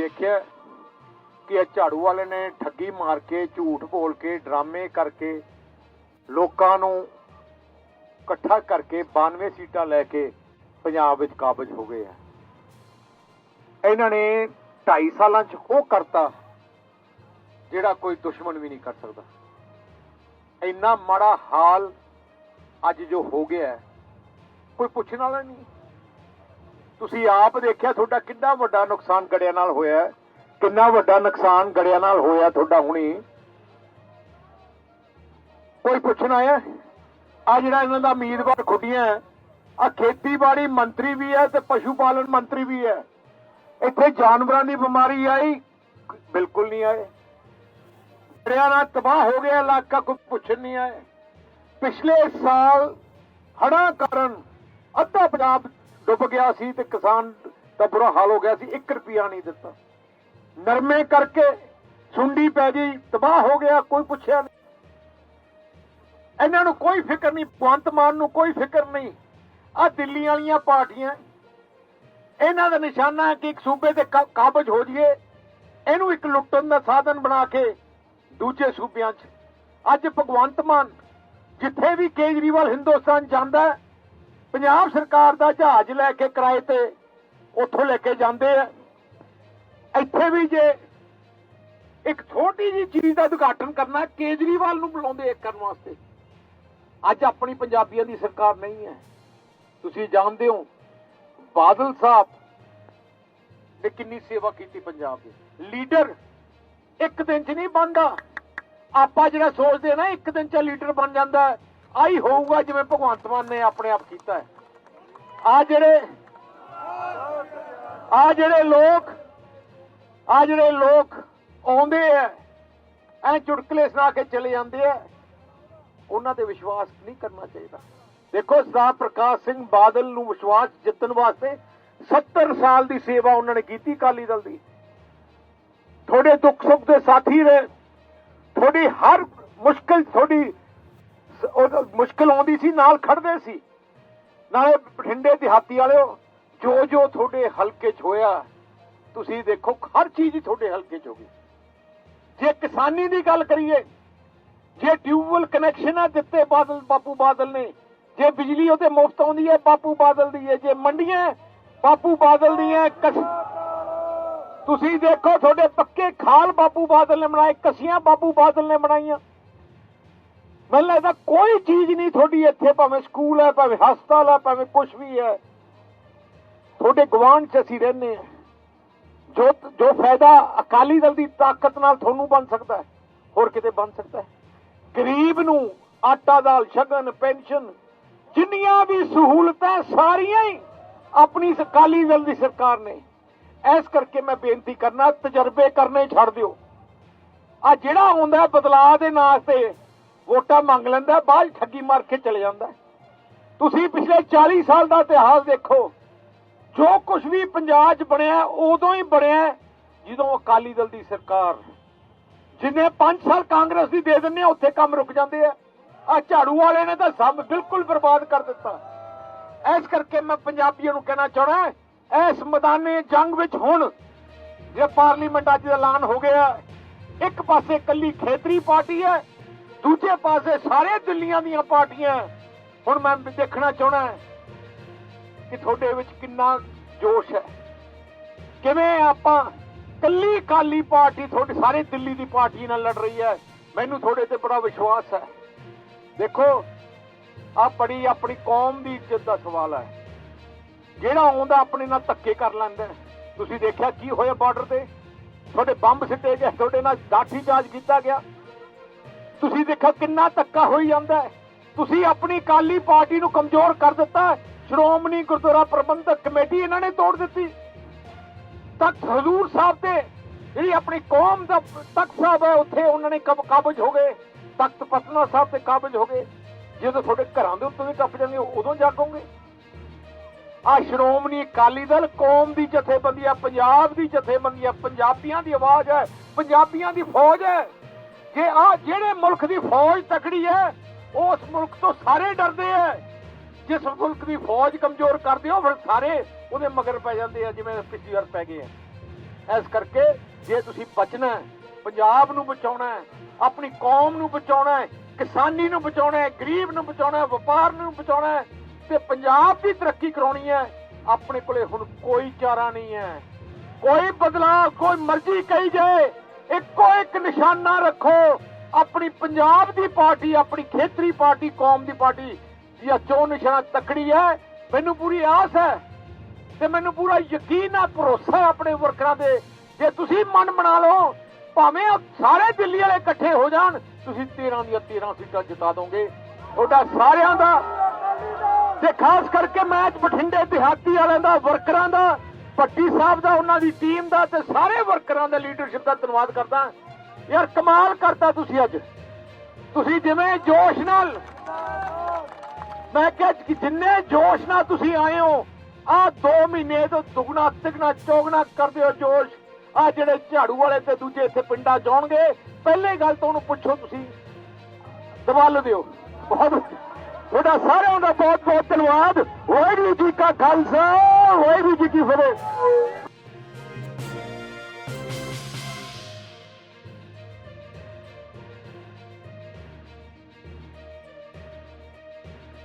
ਦੇਖਿਆ ਕਿ ਇਹ ਝਾੜੂ ਵਾਲੇ ਨੇ ਠੱਗੀ ਮਾਰ ਕੇ, ਝੂਠ ਬੋਲ ਕੇ, ਡਰਾਮੇ ਕਰਕੇ ਲੋਕਾਂ ਨੂੰ ਇਕੱਠਾ ਕਰਕੇ 92 ਸੀਟਾਂ ਲੈ ਕੇ ਪੰਜਾਬ ਵਿੱਚ ਕਾਬਜ ਹੋ ਗਏ ਆ। ਇਹਨਾਂ ਨੇ 2.5 ਸਾਲਾਂ 'ਚ ਉਹ ਕਰਤਾ ਜਿਹੜਾ ਕੋਈ ਦੁਸ਼ਮਣ ਵੀ ਨਹੀਂ ਕਰ ਸਕਦਾ। ਇੰਨਾ ਮਾੜਾ ਹਾਲ ਅੱਜ ਜੋ ਹੋ ਗਿਆ, ਕੋਈ ਪੁੱਛਣ ਵਾਲਾ ਨਹੀਂ। ਤੁਸੀਂ ਆਪ ਦੇਖਿਆ ਤੁਹਾਡਾ ਕਿੰਨਾ ਵੱਡਾ ਨੁਕਸਾਨ ਗੜਿਆਂ ਨਾਲ ਹੋਇਆ ਕਿੰਨਾ ਵੱਡਾ ਨੁਕਸਾਨ ਗੜਿਆਂ ਨਾਲ ਹੋਇਆ ਤੁਹਾਡਾ ਹੁਣੀ? ਕੋਈ ਪੁੱਛਣ ਆਇਆ? ਆ ਜਿਹੜਾ ਇਹਨਾਂ ਦਾ ਉਮੀਦਵਾਰ ਖੁੱਡੀਆਂ ਆ ਖੇਤੀਬਾੜੀ ਮੰਤਰੀ ਵੀ ਹੈ ਤੇ ਪਸ਼ੂ ਪਾਲਣ ਮੰਤਰੀ ਵੀ ਹੈ। ਇੱਥੇ ਜਾਨਵਰਾਂ ਦੀ ਬਿਮਾਰੀ ਆਈ, ਬਿਲਕੁਲ ਨਹੀਂ ਆਏ। ਦਰਿਆ ਨਾਲ ਤਬਾਹ ਹੋ ਗਿਆ, ਇਲਾਕਾ ਕੋਈ ਪੁੱਛਣ ਨਹੀਂ ਆਏ ਪਿਛਲੇ ਸਾਲ ਹੜ੍ਹਾਂ ਕਾਰਨ ਅੱਧਾ ਪੰਜਾਬ ਡੁੱਬ ਗਿਆ ਸੀ ਤੇ ਕਿਸਾਨ ਦਾ ਬੁਰਾ ਹਾਲ ਹੋ ਗਿਆ ਸੀ 1 ਰੁਪਿਆ ਨਹੀਂ ਦਿੱਤਾ। ਨਰਮੇ ਕਰਕੇ ਸੁੰਡੀ ਪੈ ਗਈ ਤਬਾਹ ਹੋ ਗਿਆ ਕੋਈ ਪੁੱਛਿਆ ਨਹੀਂ। ਇਹਨਾਂ ਨੂੰ ਕੋਈ ਫਿਕਰ ਨਹੀਂ ਭਗਵੰਤ ਮਾਨ ਨੂੰ ਕੋਈ ਫਿਕਰ ਨਹੀਂ। ਆ ਦਿੱਲੀ ਵਾਲੀਆਂ ਪਾਰਟੀਆਂ ਇਹਨਾਂ ਦਾ ਨਿਸ਼ਾਨਾ ਹੈ ਕਿ ਇੱਕ ਸੂਬੇ ਤੇ ਕਾਬਜ ਹੋ ਜਾਈਏ। ਇਹਨੂੰ ਇੱਕ ਲੁੱਟਣ ਦਾ ਸਾਧਨ ਬਣਾ ਕੇ ਦੂਜੇ ਸੂਬਿਆਂ 'ਚ। ਅੱਜ ਭਗਵੰਤ ਮਾਨ ਜਿੱਥੇ ਵੀ ਕੇਜਰੀਵਾਲ ਹਿੰਦੁਸਤਾਨ ਜਾਂਦਾ ਹੈ, ਪੰਜਾਬ ਸਰਕਾਰ ਦਾ ਜਹਾਜ਼ ਲੈ ਕੇ ਕਿਰਾਏ ਤੇ ਉੱਥੋਂ ਲੈ ਕੇ ਜਾਂਦੇ ਆ। ਇੱਥੇ ਵੀ ਜੇ ਇੱਕ ਛੋਟੀ ਜੀ ਚੀਜ਼ ਦਾ ਉਦਘਾਟਨ ਕਰਨਾ, ਕੇਜਰੀਵਾਲ ਨੂੰ ਬੁਲਾਉਂਦੇ ਕਰਨ ਵਾਸਤੇ। ਅੱਜ ਆਪਣੀ ਪੰਜਾਬੀਆਂ ਦੀ ਸਰਕਾਰ ਨਹੀਂ ਹੈ। ਤੁਸੀਂ ਜਾਣਦੇ ਹੋ, ਬਾਦਲ ਸਾਹਿਬ ਨੇ ਕਿੰਨੀ ਸੇਵਾ ਕੀਤੀ ਪੰਜਾਬ ਦੀ। ਲੀਡਰ ਇੱਕ ਦਿਨ 'ਚ ਨਹੀਂ ਬਣਦਾ। ਆਪਾਂ ਜਿਹੜਾ ਸੋਚਦੇ ਨਾ, ਇੱਕ ਦਿਨ 'ਚ ਲੀਡਰ ਬਣ ਜਾਂਦਾ। ਆਈ ਹੋਊਗਾ ਜਿਵੇਂ ਭਗਵੰਤ ਮਾਨ ਨੇ ਆਪਣੇ ਆਪ ਕੀਤਾ ਹੈ। ਆ ਜਿਹੜੇ ਆ ਜਿਹੜੇ ਲੋਕ ਆ ਜਿਹੜੇ ਲੋਕ ਆਉਂਦੇ ਆ, ਐ ਚੁਟਕਲੇ ਸੁਣਾ ਕੇ ਚਲੇ ਜਾਂਦੇ ਆ, ਉਹਨਾਂ ਤੇ ਵਿਸ਼ਵਾਸ ਨਹੀਂ ਕਰਨਾ ਚਾਹੀਦਾ। ਦੇਖੋ, ਸਰਦਾਰ ਪ੍ਰਕਾਸ਼ ਸਿੰਘ ਬਾਦਲ ਨੂੰ ਵਿਸ਼ਵਾਸ ਜਿੱਤਣ ਵਾਸਤੇ 70 ਸਾਲ ਦੀ ਸੇਵਾ ਉਹਨਾਂ ਨੇ ਕੀਤੀ ਅਕਾਲੀ ਦਲ ਦੀ। ਤੁਹਾਡੇ ਦੁੱਖ ਸੁੱਖ ਦੇ ਸਾਥੀ ਰਹੇ ਤੁਹਾਡੀ ਹਰ ਮੁਸ਼ਕਲ, ਤੁਹਾਡੀ ਮੁਸ਼ਕਲ ਆਉਂਦੀ ਸੀ, ਨਾਲ ਖੜਦੇ ਸੀ। ਨਾਲੇ ਬਠਿੰਡੇ ਦਿਹਾਤੀ ਵਾਲਿਓ, ਜੋ ਜੋ ਤੁਹਾਡੇ ਹਲਕੇ 'ਚ ਹੋਇਆ, ਤੁਸੀਂ ਦੇਖੋ, ਹਰ ਚੀਜ਼ ਹੀ ਤੁਹਾਡੇ ਹਲਕੇ 'ਚ ਹੋ ਗਈ। ਜੇ ਕਿਸਾਨੀ ਦੀ ਗੱਲ ਕਰੀਏ, ਜੇ ਟਿਊਬਵੈਲ ਕਨੈਕਸ਼ਨ ਆ ਦਿੱਤੇ ਬਾਦਲ, ਬਾਪੂ ਬਾਦਲ ਨੇ, ਜੇ ਬਿਜਲੀ ਉਹਦੇ ਮੁਫਤ ਆਉਂਦੀ ਹੈ, ਬਾਪੂ ਬਾਦਲ ਦੀ ਹੈ, ਜੇ ਮੰਡੀਆਂ ਬਾਪੂ ਬਾਦਲ ਦੀਆਂ ਤੁਸੀਂ ਦੇਖੋ, ਤੁਹਾਡੇ ਪੱਕੇ ਖਾਲ ਬਾਪੂ ਬਾਦਲ ਨੇ ਬਣਾਏ, ਕਸੀਆਂ ਬਾਪੂ ਬਾਦਲ ਨੇ ਬਣਾਈਆਂ। ਮੈਨੂੰ ਲੱਗਦਾ ਕੋਈ ਚੀਜ਼ ਨਹੀਂ ਤੁਹਾਡੀ ਇੱਥੇ, ਭਾਵੇਂ ਸਕੂਲ ਹੈ, ਭਾਵੇਂ ਹਸਪਤਾਲ ਹੈ, ਭਾਵੇਂ ਕੁਝ ਵੀ ਹੈ। ਤੁਹਾਡੇ ਗਵਾਂਢ 'ਚ ਅਸੀਂ ਰਹਿੰਦੇ ਹਾਂ। ਜੋ ਜੋ ਫਾਇਦਾ ਅਕਾਲੀ ਦਲ ਦੀ ਤਾਕਤ ਨਾਲ ਤੁਹਾਨੂੰ ਬਣ ਸਕਦਾ ਹੈ, ਹੋਰ ਕਿਤੇ ਬਣ ਸਕਦਾ ਹੈ। ਗਰੀਬ ਨੂੰ ਆਟਾ ਦਾਲ, ਸ਼ਗਨ, ਪੈਨਸ਼ਨ, ਜਿੰਨੀਆਂ ਵੀ ਸਹੂਲਤਾਂ ਸਾਰੀਆਂ ਹੀ ਆਪਣੀ ਅਕਾਲੀ ਦਲ ਦੀ ਸਰਕਾਰ ਨੇ। ਇਸ ਕਰਕੇ ਮੈਂ ਬੇਨਤੀ ਕਰਨਾ, ਤਜਰਬੇ ਕਰਨੇ ਛੱਡ ਦਿਓ। ਆ ਜਿਹੜਾ ਹੁੰਦਾ ਬਦਲਾਅ ਦੇ ਨਾਂ ਤੇ ਵੋਟਾਂ ਮੰਗ ਲੈਂਦਾ, ਬਾਅਦ ਠੱਗੀ ਮਾਰ ਕੇ ਚਲੇ ਜਾਂਦਾ। ਤੁਸੀਂ ਪਿਛਲੇ 40 ਸਾਲ ਦਾ ਇਤਿਹਾਸ ਦੇਖੋ, ਜੋ ਕੁਝ ਵੀ ਪੰਜਾਬ 'ਚ ਬਣਿਆ, ਉਦੋਂ ਹੀ ਬਣਿਆ ਜਦੋਂ ਅਕਾਲੀ ਦਲ ਦੀ ਸਰਕਾਰ। ਜਿੰਨੇ 5 ਸਾਲ ਕਾਂਗਰਸ ਦੀ ਦੇ ਦਿੰਨੇ ਆ, ਉੱਥੇ ਕੰਮ ਰੁਕ ਜਾਂਦੇ ਆ। ਆ ਝਾੜੂ ਵਾਲੇ ਨੇ ਤਾਂ ਸਭ ਬਿਲਕੁਲ ਬਰਬਾਦ ਕਰ ਦਿੱਤਾ। ਇਸ ਕਰਕੇ ਮੈਂ ਪੰਜਾਬੀਆਂ ਨੂੰ ਕਹਿਣਾ ਚਾਹਣਾ ਇਸ ਮੈਦਾਨੇ ਜੰਗ ਵਿੱਚ ਹੁਣ ਜੇ ਪਾਰਲੀਮੈਂਟ ਅੱਜ ਦਾ ਐਲਾਨ ਹੋ ਗਿਆ, ਇੱਕ ਪਾਸੇ ਕੱਲੀ ਖੇਤਰੀ ਪਾਰਟੀ ਹੈ ਦੂਜੇ ਪਾਸੇ ਸਾਰੇ ਦਿੱਲੀਆਂ ਦੀਆਂ ਪਾਰਟੀਆਂ ਹੁਣ ਮੈਂ ਦੇਖਣਾ ਚਾਹਣਾ ਕਿ ਤੁਹਾਡੇ ਵਿੱਚ ਕਿੰਨਾ ਜੋਸ਼ ਹੈ। ਕਿਵੇਂ ਆਪਾਂ ਕੱਲੀ ਕਾਲੀ ਪਾਰਟੀ ਤੁਹਾਡੇ ਸਾਰੇ ਦਿੱਲੀ ਦੀ ਪਾਰਟੀ ਨਾਲ ਲੜ ਰਹੀ ਹੈ, ਮੈਨੂੰ ਤੁਹਾਡੇ ਤੇ ਬੜਾ ਵਿਸ਼ਵਾਸ ਹੈ। ਦੇਖੋ ਆ ਬੜੀ ਆਪਣੀ ਕੌਮ ਦੀ ਇੱਜ਼ਤ ਦਾ ਸਵਾਲ ਹੈ। ਜਿਹੜਾ ਆਉਂਦਾ ਆਪਣੇ ਨਾਲ ਧੱਕੇ ਕਰ ਲੈਂਦਾ ਤੁਸੀਂ ਦੇਖਿਆ ਕੀ ਹੋਇਆ ਬਾਰਡਰ ਤੇ? ਤੁਹਾਡੇ ਬੰਬ ਸਿੱਟੇ ਗਏ, ਤੁਹਾਡੇ ਨਾਲ ਲਾਠੀ ਚਾਰਜ ਕੀਤਾ ਗਿਆ। ਤੁਸੀਂ ਦੇਖੋ ਕਿੰਨਾ ਧੱਕਾ ਹੋਈ ਜਾਂਦਾ ਤੁਸੀਂ ਆਪਣੀ ਕਾਲੀ ਪਾਰਟੀ ਨੂੰ ਕਮਜ਼ੋਰ ਕਰ ਦਿੱਤਾ ਸ਼੍ਰੋਮਣੀ ਗੁਰਦੁਆਰਾ ਪ੍ਰਬੰਧਕ ਕਮੇਟੀ ਇਹਨਾਂ ਨੇ ਤੋੜ ਦਿੱਤੀ। ਤਖਤ ਹਜ਼ੂਰ ਸਾਹਿਬ ਤੇ ਜਿਹੜੀ ਆਪਣੀ ਕੌਮ ਦਾ ਤਖਤ ਸਾਹਿਬ ਹੈ, ਉੱਥੇ ਉਹਨਾਂ ਨੇ ਕਬ ਕਾਬਜ ਹੋ ਗਏ। ਤਖਤ ਪਟਨਾ ਸਾਹਿਬ ਤੇ ਕਾਬਜ ਹੋ ਗਏ। ਜਦੋਂ ਤੁਹਾਡੇ ਘਰਾਂ ਦੇ ਉੱਤੇ ਵੀ ਕੱਪ ਜਾਣਗੇ ਉਦੋਂ ਜਾਗੋਗੇ। ਆ ਸ਼੍ਰੋਮਣੀ ਅਕਾਲੀ ਦਲ ਕੌਮ ਦੀ ਜਥੇਬੰਦੀ ਆ ਪੰਜਾਬ ਦੀ ਜਥੇਬੰਦੀ ਆ ਪੰਜਾਬੀਆਂ ਦੀ ਆਵਾਜ਼ ਹੈ, ਪੰਜਾਬੀਆਂ ਦੀ ਫੌਜ ਹੈ। ਜੇ ਆ ਜਿਹੜੇ ਮੁਲਕ ਦੀ ਫੌਜ ਤਕੜੀ ਹੈ, ਉਸ ਮੁਲਕ ਤੋਂ ਸਾਰੇ ਡਰਦੇ ਆ ਜਿਸ ਮੁਲਕ ਦੀ ਫੌਜ ਕਮਜ਼ੋਰ ਕਰਦੇ ਹੋ ਫਿਰ ਸਾਰੇ ਉਹਦੇ ਮਗਰ ਪੈ ਜਾਂਦੇ ਆ, ਜਿਵੇਂ ਪਿਛਲੀ ਵਾਰ ਪੈ ਗਏ ਆ। ਇਸ ਕਰਕੇ ਜੇ ਤੁਸੀਂ ਬਚਣਾ ਪੰਜਾਬ ਨੂੰ ਬਚਾਉਣਾ ਆਪਣੀ ਕੌਮ ਨੂੰ ਬਚਾਉਣਾ ਕਿਸਾਨੀ ਨੂੰ ਬਚਾਉਣਾ ਗਰੀਬ ਨੂੰ ਬਚਾਉਣਾ ਵਪਾਰ ਨੂੰ ਬਚਾਉਣਾ ਤੇ ਪੰਜਾਬ ਦੀ ਤਰੱਕੀ ਕਰਾਉਣੀ ਹੈ, ਆਪਣੇ ਕੋਲੇ ਹੁਣ ਕੋਈ ਚਾਰਾ ਨਹੀਂ ਹੈ। ਕੋਈ ਬਦਲਾਅ, ਕੋਈ ਮਰਜ਼ੀ ਕਹੀ ਜਾਏ ਇੱਕੋ ਇੱਕ ਨਿਸ਼ਾਨਾ ਰੱਖੋ। ਆਪਣੀ ਪੰਜਾਬ ਦੀ ਪਾਰਟੀ, ਆਪਣੀ ਖੇਤਰੀ ਪਾਰਟੀ, ਕੌਮ ਦੀ ਪਾਰਟੀ ਇਹ ਚੋਣ ਨਿਸ਼ਾਨਾ ਤਕੜੀ ਹੈ। ਮੈਨੂੰ ਪੂਰੀ ਆਸ ਹੈ ਤੇ ਮੈਨੂੰ ਪੂਰਾ ਯਕੀਨ ਹੈ, ਭਰੋਸਾ ਆਪਣੇ ਵਰਕਰਾਂ ਦੇ ਜੇ ਤੁਸੀਂ ਮਨ ਬਣਾ ਲਓ, ਭਾਵੇਂ ਉਹ ਸਾਰੇ ਦਿੱਲੀ ਵਾਲੇ ਇਕੱਠੇ ਹੋ ਜਾਣ, ਤੁਸੀਂ 13 ਦੀਆਂ 13 ਸੀਟਾਂ ਜਿਤਾ ਦੋਗੇ। ਤੁਹਾਡਾ ਸਾਰਿਆਂ ਦਾ ਤੇ ਖਾਸ ਕਰਕੇ ਮੈਂ ਅੱਜ ਬਠਿੰਡੇ ਦਿਹਾਤੀ ਵਾਲਿਆਂ ਦਾ, ਵਰਕਰਾਂ ਦਾ ਭੱਟੀ ਸਾਹਿਬ ਦਾ, ਉਹਨਾਂ ਦੀ ਟੀਮ ਦਾ ਤੇ ਸਾਰੇ ਵਰਕਰਾਂ ਦਾ ਲੀਡਰਸ਼ਿਪ ਦਾ ਧੰਨਵਾਦ ਕਰਦਾ। ਯਾਰ ਕਮਾਲ ਕਰਤਾ ਤੁਸੀਂ ਅੱਜ। ਤੁਸੀਂ ਜਿਵੇਂ ਜੋਸ਼ ਨਾਲ ਮੈਂ ਕਿਹਾ ਕਿ ਜਿੰਨੇ ਜੋਸ਼ ਨਾਲ ਤੁਸੀਂ ਆਏ ਹੋ, ਆ 2 ਮਹੀਨੇ ਤੋਂ ਦੁਗਣਾ, ਤਿਗਣਾ, ਚੌਗਣਾ ਕਰਦੇ ਹੋ ਜੋਸ਼। ਆ ਜਿਹੜੇ ਝਾੜੂ ਵਾਲੇ ਤੇ ਦੂਜੇ ਇੱਥੇ ਪਿੰਡਾਂ ਜਾਣਗੇ ਪਹਿਲੇ ਗੱਲ ਤਾਂ ਉਹਨੂੰ ਪੁੱਛੋ ਤੁਸੀਂ। ਦਵਾਲ ਦਿਓ। ਬਹੁਤ ਤੁਹਾਡਾ ਸਾਰਿਆਂ ਦਾ ਬਹੁਤ ਬਹੁਤ ਧੰਨਵਾਦ। ਵਾਹਿਗੁਰੂ ਜੀ ਕਾ ਖਾਲਸਾ। ਵਾਹਿਗੁਰੂ ਜੀ ਕੀ ਫਤਿਹ।